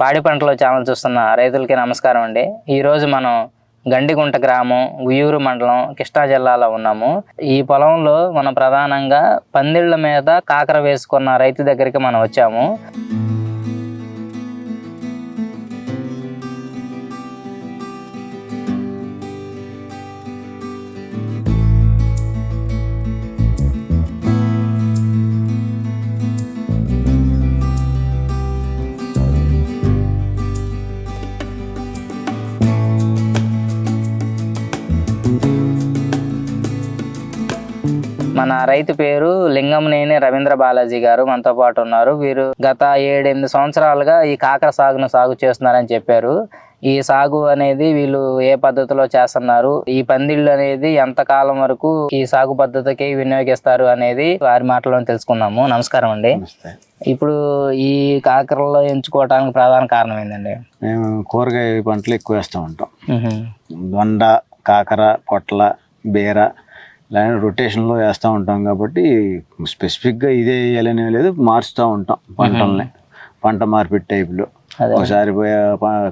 పాడి పంటల ఛానల్ చూస్తున్న రైతులకి నమస్కారం అండి. ఈ రోజు మనం గండిగుంట గ్రామం ఉయ్యూరు మండలం కృష్ణా జిల్లాలో ఉన్నాము. ఈ పొలంలో మనం ప్రధానంగా పందిళ్ళ మీద కాకర వేసుకున్న రైతు దగ్గరికి మనం వచ్చాము. మన రైతు పేరు లింగంనేని రవీంద్ర బాలాజీ గారు మనతో పాటు ఉన్నారు. వీరు గత ఏడెనిమిది సంవత్సరాలుగా ఈ కాకర సాగును సాగు చేస్తున్నారని చెప్పారు. ఈ సాగు అనేది వీళ్ళు ఏ పద్ధతిలో చేస్తున్నారు? ఈ పందిళ్ళు అనేది ఎంత కాలం వరకు ఈ సాగు పద్ధతికి వినియోగిస్తారు అనేది వారి మాటలో తెలుసుకుందాము. నమస్కారం అండి. ఇప్పుడు ఈ కాకరలో ఎంచుకోవడానికి ప్రధాన కారణం ఏంటండి మేము కూరగాయ పంటలు ఎక్కువ వేస్తూ ఉంటాం. దొండ కాకర పొట్ల బీర ఇలాంటి రొటేషన్లో వేస్తూ ఉంటాం కాబట్టి స్పెసిఫిక్గా ఇదే వేయాలని లేదు మారుస్తూ ఉంటాం పంటల్ని. పంట మార్పిడి టైపులో. ఒకసారి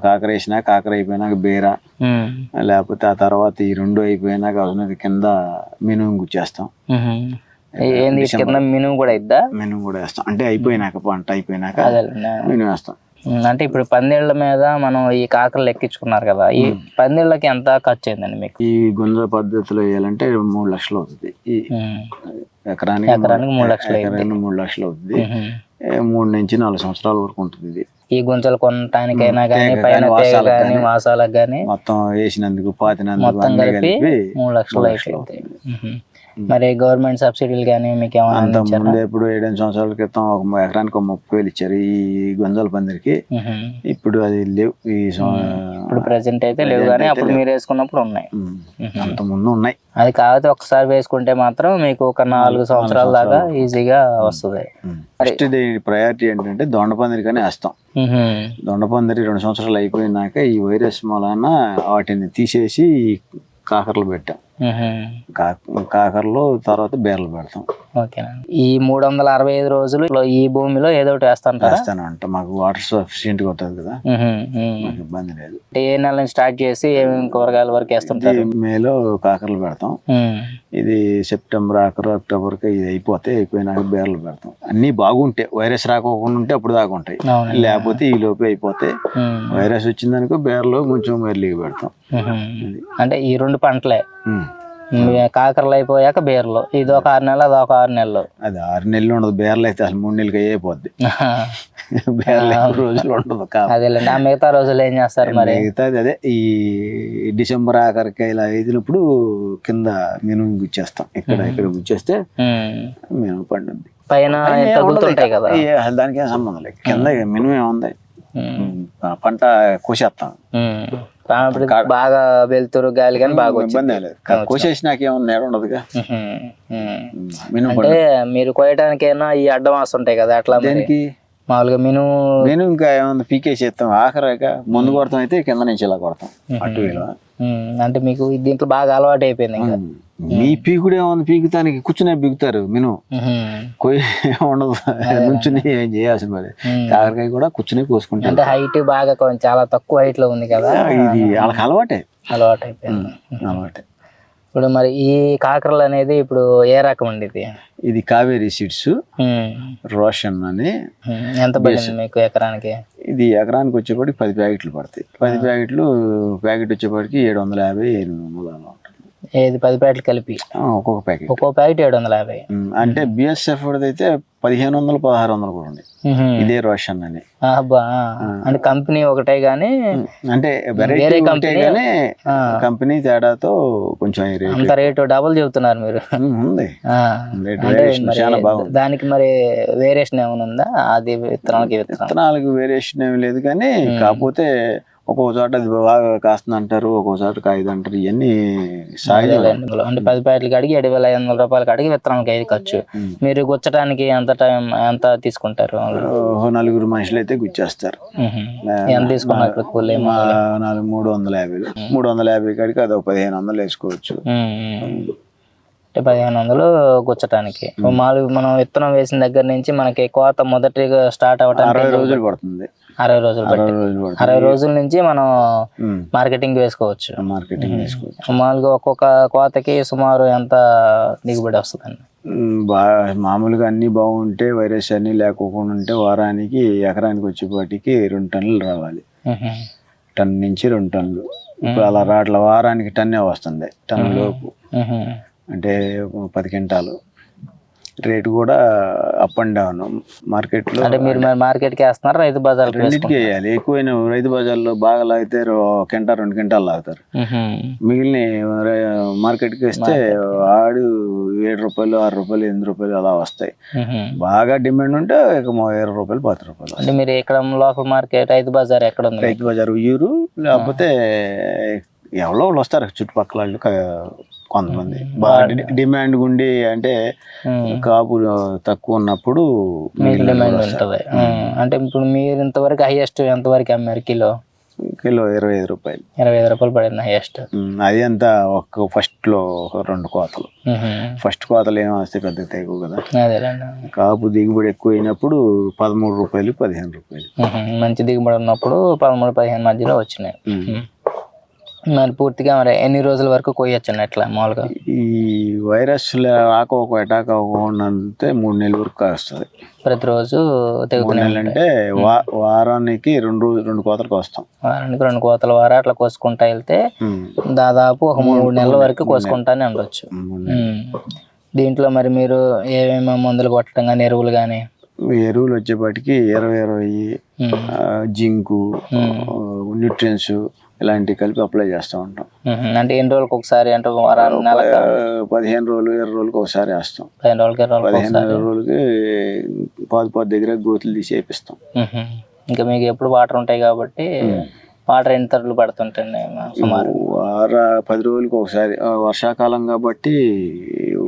కాకర వేసినా కాకర అయిపోయినాక బీర. లేకపోతే ఆ తర్వాత ఈ రెండు అయిపోయినాక అవునది కింద మినుము గుచ్చేస్తాం. కింద మినుము కూడా ఇద్దా మినుము కూడా వేస్తాం. అంటే అయిపోయినాక పంట అయిపోయినాక మినుము వేస్తాం. అంటే ఇప్పుడు పందిళ్ళ మీద మనం ఈ కాకరలు ఎక్కించుకున్నారు కదా ఈ పందిళ్ళకి ఎంత ఖర్చు అయిందండి మీకు? ఈ గుంజ పద్ధతిలో వేయాలంటే మూడు లక్షలు అవుతుంది ఈ ఎకరానికి ఎకరానికి మూడు లక్షలు. ఎకరానికి మూడు లక్షలు అవుతుంది మూడు నుంచి నాలుగు సంవత్సరాల వరకు ఉంటుంది ఇది. ఈ గుంజలు కొనటానికైనా కానీ పైన కానీ గాని. వాసాలకు కానీ మొత్తం వేసినందుకు పాతినందుకు మొత్తం కలిపి మూడు లక్షలు ఉహుం. మరి గవర్నమెంట్ సబ్సిడీలు కానీ మీకు ఏమైనా ముందు ఎప్పుడు ఏడెనిమిది సంవత్సరాల క్రితం ఒక ఎకరానికి ఒక ముప్పై వేలు ఇచ్చారు ఈ గుంజల పందిరికి. ఇప్పుడు అది లేవు ఈ ఇప్పుడు ప్రెసెంట్ అయితే లేవు కానీ అప్పుడు మీరు వేసుకున్నప్పుడు ఉన్నాయి. అంత ముందు ఉన్నాయి. అది కాకపోతే ఒకసారి వేసుకుంటే మాత్రం మీకు ఒక నాలుగు సంవత్సరాల దాకా ఈజీగా వస్తుంది. ఫస్ట్ ప్రయారిటీ ఏంటంటే దొండపందిరికనే వేస్తాం. ఉహుం. దొండపందిరి రెండు సంవత్సరాలు అయిపోయినాక ఈ వైరస్ మూలాన వాటిని తీసేసి కాకరలు పెట్టాం. కాకరలు తర్వాత బీరలు పెడతాం. ఓకేనండి ఈ మూడు వందల అరవై ఐదు రోజులు ఈ భూమిలో ఏదో ఒకటి వేస్తుంటారా వేస్తానంట. మాకు వాటర్ సఫిషియెంట్గా ఉంటుంది కదా. మాకు ఇబ్బంది లేదు. అంటే ఏ నెల నుంచి స్టార్ట్ చేసి ఏమేమి కూరగాయల వరకు వేస్తుంటారు? మేలో కాకరలు పెడతాం. ఇది సెప్టెంబర్ ఆఖరు అక్టోబర్కి ఇది అయిపోతే అయిపోయినాక బీరలు పెడతాం. అన్నీ బాగుంటాయి. వైరస్ రాకోకుండా ఉంటే అప్పుడు దాకా ఉంటాయి. లేకపోతే ఈ లోపే అయిపోతే వైరస్ వచ్చిందనుకో బీరలో కొంచెం మెర్లిగా పెడతాం. అంటే ఈ రెండు పంటలే. కాకరలు అయిపోయాక బీరలు. ఇది ఒక ఆరు నెలలు అది ఒక ఆరు నెలలు. అది ఆరు నెలలు ఉండదు బీరలు అయితే అసలు మూడు నెలలకి అయిపోద్ది. బీరలు రోజులు ఉండదు అదేలేండి ఆ మిగతా రోజులు ఏం చేస్తారు మరి? మిగతాది అదే ఈ డిసెంబర్ ఆఖరికి ఇలా వేసినప్పుడు కింద మినుము గుచ్చేస్తాం. ఇక్కడ ఇక్కడ గుచ్చేస్తే మినుము పండుద్ది. పైన తగ్గుతుంటాయి కదా? దానికి ఏం సంబంధం లేదు. కింద మినుము ఏముంది పంట కోసేస్తాం. బాగా వెళ్తురు గాలి కానీ బాగా వచ్చింది. ఇబ్బంది లేదు. కా- కోసేసినాక ఏమన్నా నేర ఉండదుగా. మినుము అంటే మీరు కోయడానికైనా ఈ అడ్డం వస్తుంటాయి కదా అట్లా దానికి? మామూలుగా మినుము మినుము ఇంకా ఏమన్నా పీకేసేస్తాం ఆఖరిగా ముందు కొడతాం అయితే కింద నుంచి ఇలా కొడతాం. అటు ఇలా అంటే మీకు దీంట్లో బాగా అలవాటు అయిపోయింది ఇంకా మీ పీకుడు ఏమన్నా పీకుతానికి కూర్చునే పీకుతారు. కొయ్యి ఉండదు నుంచుని ఏం చేయాల్సిన మరి. కాకరకాయ కూడా కూర్చుని కోసుకుంటాం అంటే హైట్ బాగా కొంచెం చాలా తక్కువ హైట్లో ఉంది కదా. ఇది వాళ్ళకి అలవాటే. అలవాటు అయిపోయింది అలవాటే. ఇప్పుడు మరి ఈ కాకరలు అనేది ఇప్పుడు ఏ రకం అండి ఇది? ఇది కావేరీ సీడ్స్ రోషన్ అని. ఎంత పడింది మీకు ఎకరానికి? ఇది ఎకరానికి వచ్చేప్పటికి పది ప్యాకెట్లు పడతాయి. పది ప్యాకెట్లు ప్యాకెట్ వచ్చేప్పటికి ఏడు వందల యాభై ఎనిమిది వందలు ఏది? పది ప్యాకెట్లు కలిపి. ఒక్కొక్క ప్యాకెట్. ఒక్కో ప్యాకెట్ ఏడు వందల యాభై అంటే బిఎస్ఎఫ్ అయితే పదిహేను వందలు పదహారు వందలు కూడా ఉహుం. ఇదే రోషన్ అని. అబ్బా. అంటే కంపెనీ ఒకటే గానీ అంటే వేరే ఆ, కంపెనీ తేడాతో కొంచెం అంత రేటు డబుల్ చెబుతున్నారు మీరు. ఉంది. దానికి మరి వేరియేషన్ ఏమైనా ఉందా? అది విత్తనాలకి విత్తనం విత్తనాలకు వేరియేషన్ ఏమి లేదు కానీ కాకపోతే ఒక్కొక్క చోట అది బాగా కాస్తుంది అంటారు ఒక్కొక్క చోట కాయదు అంటారు ఇవన్నీ అంటే పది ప్యాకెట్లకి అడిగి ఏడు వేల ఐదు వందల రూపాయలకి అడిగి విత్తనాలకి ఐదు ఖర్చు. మీరు గుచ్చడానికి ఎంత టైం ఎంత తీసుకుంటారు? ఓ నలుగురు మనుషులు అయితే గుచ్చేస్తారు. ఎంత తీసుకున్నారు నాలుగు మూడు వందల యాభైలు మూడు వందల యాభై కాడికి అది ఒక పదిహేను వందలు వేసుకోవచ్చు. అంటే పదిహేను వందలు గుచ్చటానికి. మామూలుగా మనం విత్తనం వేసిన దగ్గర నుంచి మనకి కోత మొదటిగా స్టార్ట్ అరవై అవ్వడానికి రోజులు పడుతుంది. అరవై రోజులు బట్టి అరవై రోజులు అరవై రోజుల నుంచి మనం. మార్కెటింగ్ వేసుకోవచ్చు. మార్కెటింగ్ చేసుకోవచ్చు మామూలుగా ఒక్కొక్క కోతకి సుమారు ఎంత దిగుబడి వస్తుందండి? ఉమ్, బా- మామూలుగా అన్ని బాగుంటే వైరస్ అన్ని లేకోకుండా ఉంటే వారానికి ఎకరానికి వచ్చేపాటికి రెండు టన్నులు రావాలి. టన్ నుంచి రెండు టన్నులు. ఇప్పుడు అలా రాట్ల వారానికి టన్నే వస్తుంది టన్ను లోపు. అంటే పది క్వింటాలు. రేటు కూడా అప్ అండ్ డౌన్ మార్కెట్లో అంటే మీరు మరి మార్కెట్కి వేస్తున్నారు రైతు బజార్కి రెండింటికి వేయాలి. ఎక్కువైన రైతు బజార్లో బాగా లాగితే కింటా రెండు క్వింటాలు లాగుతారు. మిగిలిన మార్కెట్కి వేస్తే ఆడు ఏడు రూపాయలు ఆరు రూపాయలు ఎనిమిది రూపాయలు అలా వస్తాయి. బాగా డిమాండ్ ఉంటే ఇరవై రూపాయలు పది రూపాయలు. అంటే మీరు ఇక్కడ లోకల్ మార్కెట్ రైతు బజార్ ఎక్కడ ఉంది? రైతు బజార్ ఉయ్యూరు లేకపోతే ఎవరో వాళ్ళు వస్తారు చుట్టుపక్కల వాళ్ళు క- కొంతమంది. బాగా. డిమాండ్ ఉండి అంటే. కాపు తక్కువ ఉన్నప్పుడు మీకు డిమాండ్. ఉంటుంది. అంటే ఇప్పుడు మీరు ఇంతవరకు హైయెస్ట్ ఎంతవరకు అమ్మారు? కిలో? కిలో ఇరవై ఐదు రూపాయలు. ఇరవై ఐదు రూపాయలు పడింది హైయెస్ట్ అది అంతా ఒక ఫస్ట్లో రెండు కోతలు. ఫస్ట్ కోతలు ఏమో వస్తే పెద్ద తెగు కదా. కాపు దిగుబడి ఎక్కువ అయినప్పుడు పదమూడు రూపాయలు పదిహేను రూపాయలు. మంచి దిగుబడి ఉన్నప్పుడు పదమూడు పదిహేను మధ్యలో వచ్చినాయి. మరి పూర్తిగా మరి ఎన్ని రోజుల వరకు కొయ్యొచ్చండి ఎట్లా మామూలుగా? ఈ వైరస్ ఆకోక అటాక్ అవ్వకుండా ఉంటే మూడు నెలల వరకు కాస్తుంది. ప్రతిరోజు మూడు తెగుతూనే నెలలు అంటే వా వారానికి రెండు రోజు రెండు కోతలకు వస్తాం వారానికి రెండు కోతల వారా అట్లా కోసుకుంటా వెళ్తే. దాదాపు ఒక మూడు నెలల వరకు కోసుకుంటానే ఉండొచ్చు. దీంట్లో మరి మీరు ఏమేమి మందులు కొట్టడం కానీ ఎరువులు కానీ ఎరువులు వచ్చేపాటికి ఇరవై ఇరవై జింకు న్యూట్రియన్స్ ఇలాంటివి కలిపి అప్లై చేస్తూ ఉంటాం. అంటే ఎన్ని రోజులకు ఒకసారి అంటే పదిహేను రోజులు ఇరవై రోజులకు ఒకసారి వేస్తాం. పదిహేను రోజులకి ఇరవై పదిహేను ఒకసారి. రోజులకి పాదు పాదు దగ్గర గోతులు తీసి వేపిస్తాం. ఇంకా మీకు ఎప్పుడు వాటర్ ఉంటాయి కాబట్టి వాటర్ ఎన్ని తరలు పడుతుంటండి సుమారు? వార పది రోజులకు ఒకసారి. వర్షాకాలం కాబట్టి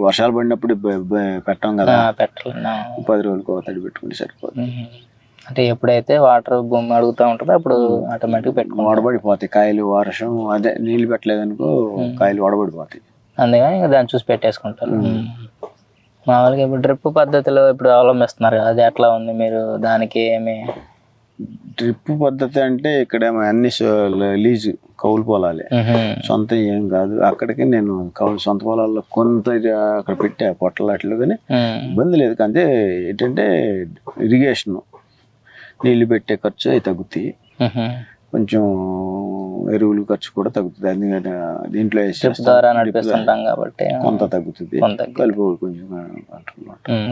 వర్షాలు పడినప్పుడు పెట్టాం కదా. పెట్టాలి. పది రోజులకు ఒక తడి పెట్టుకుంటే సరిపోతుంది. అంటే ఎప్పుడైతే వాటర్ భూమి అడుగుతూ ఉంటుందో అప్పుడు ఆటోమేటిక్ పెట్టుకుంటాం. వడబడిపోతాయి కాయలు వర్షం అదే నీళ్ళు పెట్టలేదనుకో కాయలు వడబడిపోతాయి. అందుకని ఇంకా దాన్ని చూసి పెట్టేసుకుంటారు. మామూలుగా ఇప్పుడు డ్రిప్ పద్ధతిలో ఇప్పుడు అవలంబిస్తున్నారు అది ఎట్లా ఉంది మీరు? దానికి ఏమి? డ్రిప్ పద్ధతి అంటే ఇక్కడ అన్ని లీజు కౌలు పొలాలే. సొంత ఏం కాదు. అక్కడికి నేను కౌలు సొంత పొలాల్లో కొంత అక్కడ పెట్టా పొట్టలు అట్లు కానీ మ్మ్. ఇబ్బంది లేదు. అంటే ఏంటంటే ఇరిగేషన్ నీళ్ళు పెట్టే ఖర్చు అవి తగ్గుతాయి. కొంచెం ఎరువులు ఖర్చు కూడా తగ్గుతుంది. అందుకని దీంట్లో. ద్వారా నడిపిస్తుంటాం కాబట్టి కొంత తగ్గుతుంది. కలుపు కొంచెం.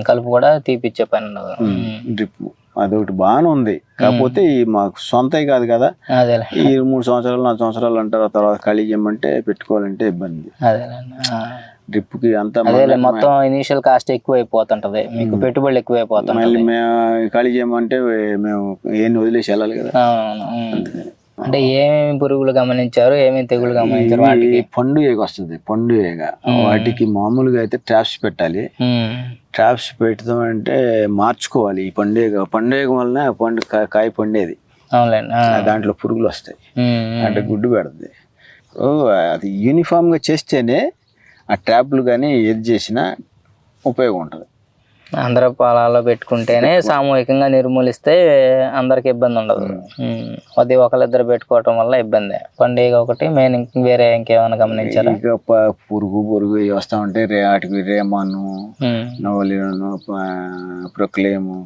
కలుపు కూడా తీపిచ్చే పని డ్రిప్ అదొకటి బాగానే ఉంది. కాకపోతే మాకు సొంతవి కాదు కదా. ఈ మూడు సంవత్సరాలు నాలుగు సంవత్సరాలు అంటారు తర్వాత ఖాళీ చేయమంటే పెట్టుకోవాలంటే ఇబ్బంది. ఆ. డ్రిప్కి అంతా మొత్తం ఇనీషియల్ కాస్ట్ ఎక్కువ అయిపోతుంటది మీకు పెట్టుబడులు ఎక్కువ అయిపోతుంటది మళ్ళీ మేము ఖాళీ చేయమంటే మేము ఏం వదిలేసి వెళ్ళాలి కదా. అంటే ఏమేమి పురుగులు గమనించారు ఏమేమి తెగులు గమనించారు వాటికి? పండు ఏగ వస్తుంది పండు ఏగ వాటికి మామూలుగా అయితే ట్రాప్స్ పెట్టాలి. ట్రాప్స్ పెడతాం అంటే మార్చుకోవాలి ఈ పండుగ పండుగ వలన పండు కా- కాయ పండేది. దాంట్లో పురుగులు వస్తాయి. అంటే గుడ్డు పెడుతుంది అది యూనిఫామ్గా చేస్తేనే ఆ ట్యాప్లు కానీ ఏది చేసినా ఉపయోగం ఉంటుంది అందరూ పొలాల్లో పెట్టుకుంటేనే సామూహికంగా నిర్మూలిస్తే అందరికి ఇబ్బంది ఉండదు. అది ఒకళ్ళిద్దరు పెట్టుకోవటం వల్ల ఇబ్బంది. పండుగ ఒకటి మెయిన్ వేరే ఇంకేమైనా గమనించారా? ఇక పురుగు పురుగు వస్తూ ఉంటాయి రే వాటికి రేమాను. నవలిను ప్రొక్లేము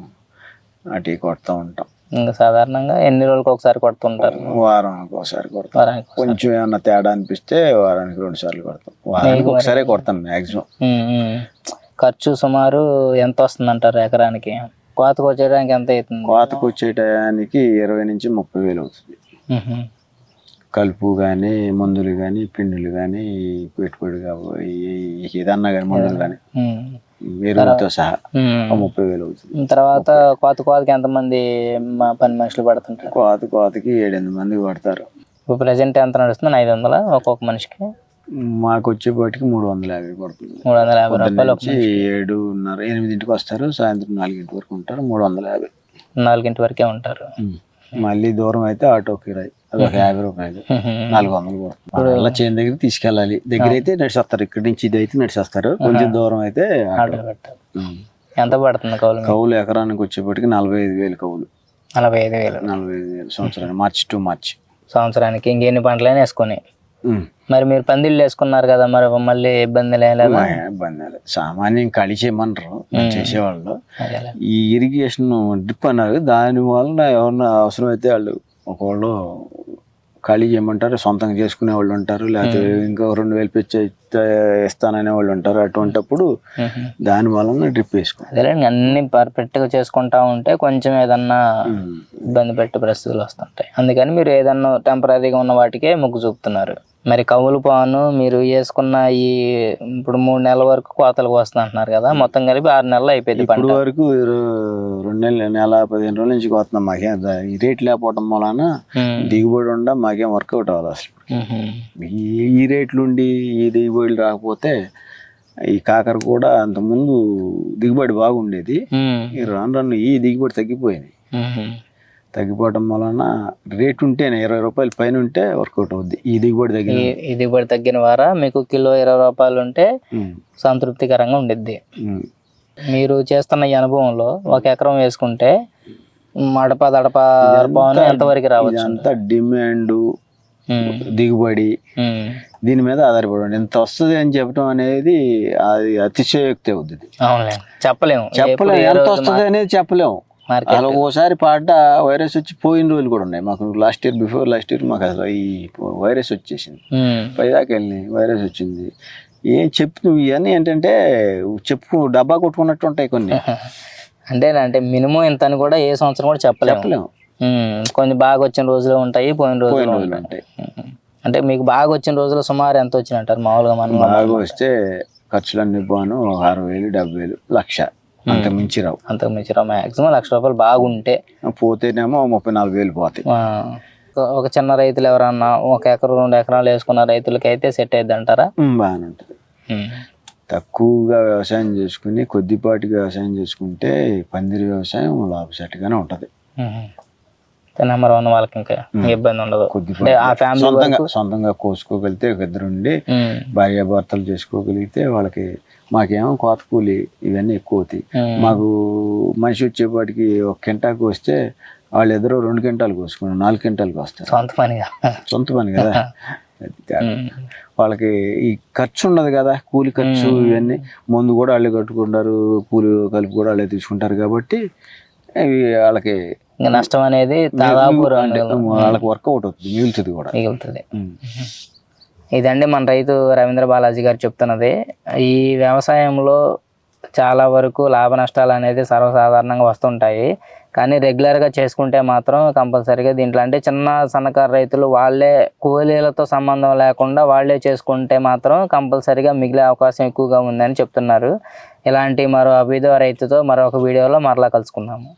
అటు కొడుతూ ఉంటాం. ఇంకా సాధారణంగా ఎన్ని రోజులకు ఒకసారి కొడుతుంటారు? వారానికి ఒకసారి కొడతాం. వారానికి కొంచెం ఏమన్నా తేడా అనిపిస్తే వారానికి రెండు సార్లు కొడతాం. వారానికి ఒకసారి కొడతాం ఉమ్, ఉమ్. ఖర్చు సుమారు ఎంత వస్తుంది అంటారు ఎకరానికి? కోతకు వచ్చేయడానికి ఎంత అవుతుంది? కోతకు వచ్చే టయానికి ఇరవై నుంచి ముప్పై వేలు అవుతుంది. ఉహు. కలుపు కానీ మందులు కానీ పిండిలు కానీ పెట్టుబడి ఏదన్నా కానీ మందులు కానీ ఉమ్. ఎరువులతో సహా. ముప్పై వేలు అవుతుంది. తర్వాత కోత కోతకి ఎంతమంది మా పని మనుషులు పడుతుంటారు? కోత కోతకి ఏడెనిమిది మంది పడతారు. ఇప్పుడు ప్రజెంట్ ఎంత నడుస్తుంది ఐదు వందల ఒక్కొక్క మనిషికి? మాకు వచ్చేపాటికి మూడు వందల యాభై పడుతుంది. మూడు వందల యాభై రూపాయలు నుంచి ఏడున్నర ఎనిమిదింటికి వస్తారు సాయంత్రం నాలుగింటి వరకు ఉంటారు మూడు వందల యాభై. నాలుగింటి వరకే ఉంటారు. మళ్ళీ దూరం అయితే ఆటో కిరాయి. అదొక యాభై రూపాయలు. నాలుగు వందలు పడుతుంది అలా చేను దగ్గర తీసుకెళ్ళాలి. దగ్గర అయితే నడిచేస్తారు. ఇక్కడి నుంచి ఇది అయితే నడిచేస్తారు. కొంచెం దూరం అయితే ఆటో. ఎంత పడుతుంది కౌలు? కౌలు ఎకరానికి వచ్చేప్పటికి నలభై ఐదు వేలు కౌలు. నలభై ఐదు వేలు. నలభై ఐదు వేలు సంవత్సరానికి. March to March. సంవత్సరానికి ఇంకెన్ని పంటలైనా వేసుకొని. మరి మీరు పందిళ్ళు వేసుకున్నారు కదా మరి మళ్ళీ ఇబ్బంది ఇబ్బంది సామాన్యం ఖాళీ చేయమనరు చేసేవాళ్ళు. ఈ ఇరిగేషన్ డ్రిప్ అన్నారు. దాని వలన ఎవరన్నా అవసరమైతే వాళ్ళు ఒకళ్ళు ఖాళీ చేయమంటారు సొంతంగా చేసుకునే వాళ్ళు ఉంటారు లేకపోతే ఇంకా రెండు వేలు పెంచి ఇస్తే ఇస్తాననే వాళ్ళు ఉంటారు. అటువంటప్పుడు. దాని వలన డ్రిప్ వేసుకో. అదేలేండి అన్ని పర్ఫెక్ట్గా చేసుకుంటా ఉంటే కొంచెం ఏదన్నా ఇబ్బంది పెట్టే పరిస్థితులు వస్తుంటాయి. అందుకని మీరు ఏదన్నా టెంపరీగా ఉన్న వాటికే మొగ్గు చూపుతున్నారు. మరి కవులు పాను మీరు వేసుకున్న ఈ ఇప్పుడు మూడు నెలల వరకు కోతలకు వస్తుంది అంటున్నారు కదా మొత్తం కలిపి ఆరు నెలలు అయిపోయింది పంట ఇప్పుడు వరకు రెండు నెలలు నెల పదిహేను రోజుల నుంచి కోస్తున్నాం మాకేం రేట్ లేకపోవడం వలన. దిగుబడి ఉండ మాకేం వర్కౌట్ అవ్వాలి అసలు. ఈ ఈ రేట్లు ఉండి ఈ దిగుబడులు రాకపోతే ఈ కాకర కూడా అంతకుముందు దిగుబడి బాగుండేది రాను రాను ఈ దిగుబడి తగ్గిపోయింది. తగ్గిపోవడం వలన రేట్ ఉంటేనే ఇరవై రూపాయల పైన ఉంటే వర్కౌట్ అవుద్ది. ఈ దిగుబడి తగ్గిన ఈ దిగుబడి తగ్గిన వారా మీకు కిలో ఇరవై రూపాయలు ఉంటే సంతృప్తికరంగా ఉండిద్ది. మీరు చేస్తున్న ఈ అనుభవంలో ఒక ఎకరం వేసుకుంటే మడప దడప ఎంతవరకు రావచ్చు? ఇదంతా డిమాండ్. దిగుబడి. దీని మీద ఆధారపడి ఎంత వస్తుంది అని చెప్పడం అనేది అది అతిశయోక్తి అవుతుంది చెప్పలేము. చెప్పలేము. ఎంత వస్తుంది అనేది చెప్పలేము. అలా ఒకసారి పాట వైరస్ వచ్చి పోయిన రోజులు కూడా ఉన్నాయి. మాకు last year before last year మాకు అసలు ఈ వైరస్ వచ్చేసింది. పైదాకా వెళ్ళి వైరస్ వచ్చింది. ఏం చెప్పు ఇవన్నీ ఏంటంటే చెప్పు డబ్బా కొట్టుకున్నట్టు ఉంటాయి కొన్ని. అంటే అంటే మినిమం ఇంత అని కూడా ఏ సంవత్సరం కూడా చెప్పలేము. కొంచెం బాగా వచ్చిన రోజులు ఉంటాయి పోయిన రోజులు ఉంటాయి. అంటే మీకు బాగా వచ్చిన రోజులు సుమారు ఎంత వచ్చినట్టారు మామూలుగా మనం బాగా వస్తే ఖర్చులన్నీ పోను అరవై వేలు డెబ్బై వేలు లక్ష. అంత మించి రావు. అంతకు మించి మాక్సిమం లక్ష రూపాయలు బాగుంటే పోతేనేమో ముప్పై నాలుగు వేలు పోతాయి. ఒక చిన్న రైతులు ఎవరన్నా ఒక ఎకరం రెండు ఎకరాలు వేసుకున్న రైతులకి అయితే సెట్ అయ్యిద్ది అంటారా బాగానే ఉంటుంది. తక్కువగా వ్యవసాయం చేసుకుని కొద్దిపాటిగా వ్యవసాయం చేసుకుంటే పందిరి వ్యవసాయం లాభసాటిగానే ఉంటది. నెంబర్ వన్ వాళ్ళకి ఇంకా ఇబ్బంది ఉండదు. సొంతంగా సొంతంగా కోసుకోగలిగితే ఒక ఇద్దరు ఉండి భార్యాభర్తలు చేసుకోగలిగితే వాళ్ళకి మాకేమో కోత కూలి ఇవన్నీ ఎక్కువ అవుతాయి మాకు మనిషి వచ్చేపాటికి ఒక కింటాకు వస్తే వాళ్ళు ఎదురు రెండు కింటాలు కోసుకున్నారు నాలుగు కింటాలకు వస్తారు సొంత పనిగా సొంత పని కదా. వాళ్ళకి ఈ ఖర్చు ఉండదు కదా కూలి ఖర్చు ఇవన్నీ. మందు కూడా వాళ్ళే కట్టుకుంటారు కూలి కలిపి కూడా వాళ్ళే తీసుకుంటారు కాబట్టి ఇవి వాళ్ళకి నష్టం అనేది వాళ్ళకి వర్కౌట్ అవుతుంది మిగులుతుంది కూడా. మిగులుతుంది. ఇదండి మన రైతు రవీంద్ర బాలాజీ గారు చెప్తున్నది. ఈ వ్యవసాయంలో చాలా వరకు లాభ నష్టాలు అనేది సర్వసాధారణంగా వస్తుంటాయి. కానీ రెగ్యులర్గా చేసుకుంటే మాత్రం కంపల్సరీగా దీంట్లో అంటే చిన్న సన్నకారు రైతులు వాళ్ళే కూలీలతో సంబంధం లేకుండా వాళ్ళే చేసుకుంటే మాత్రం కంపల్సరీగా మిగిలే అవకాశం ఎక్కువగా ఉందని చెప్తున్నారు. ఇలాంటి మరో అభిదో రైతుతో మరొక వీడియోలో మరలా కలుసుకుందాము.